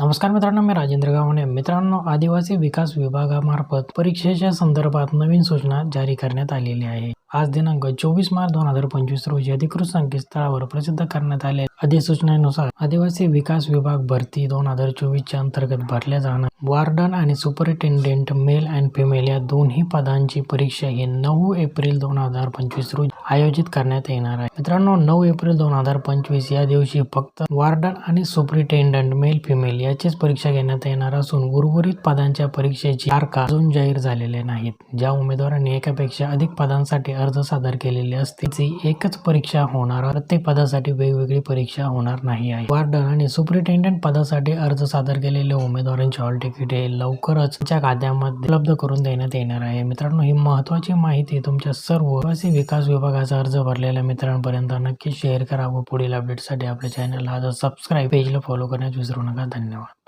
नमस्कार मित्रांनो मी राजेंद्र गावणे. मित्रांनो आदिवासी विकास विभागामार्फत परीक्षेच्या संदर्भात नवीन सूचना जारी करण्यात आलेली आहे. आज दिनांक चोवीस मार्च दोन हजार पंचवीस रोजी अधिकृत संकेतस्थळावर प्रसिद्ध करण्यात आले अधिसूचनेनुसार आदिवासी विकास विभाग भरती दोन हजार चोवीसच्या अंतर्गत भरल्या जाणार. वार्डन आणि सुपरिटेंडेंट मेल अँड फिमेल या दोन्ही पदांची परीक्षा ही नऊ एप्रिल दोन हजार पंचवीस रोजी आयोजित करण्यात येणार आहे. मित्रांनो नऊ एप्रिल दोन हजार पंचवीस या दिवशी फक्त वार्डन आणि सुपरिटेंडंट मेल फिमेल याचीच परीक्षा घेण्यात येणार असून उर्वरित पदांच्या परीक्षेची तारखा अजून जाहीर झालेल्या नाहीत. ज्या उमेदवारांनी एकापेक्षा अधिक पदांसाठी अर्ज सादर केलेले असतील एकच परीक्षा होणार प्रत्येक पदासाठी वेगवेगळी परीक्षा होणार नाही आहे. वार्डन आणि सुप्रिटेंडंट पदासाठी अर्ज सादर केलेल्या उमेदवारांची हॉल तिकीट हे लवकरच तुमच्या खात्यामध्ये उपलब्ध करून देण्यात येणार आहे. मित्रांनो ही महत्वाची माहिती तुमच्या सर्व विकास विभागात विभागाचा अर्ज भरलेल्या मित्रांपर्यंत नक्की शेअर करा व पुढील अपडेटसाठी आपल्या चॅनलला आता सबस्क्राईब पेजला फॉलो करण्यास विसरू नका. धन्यवाद.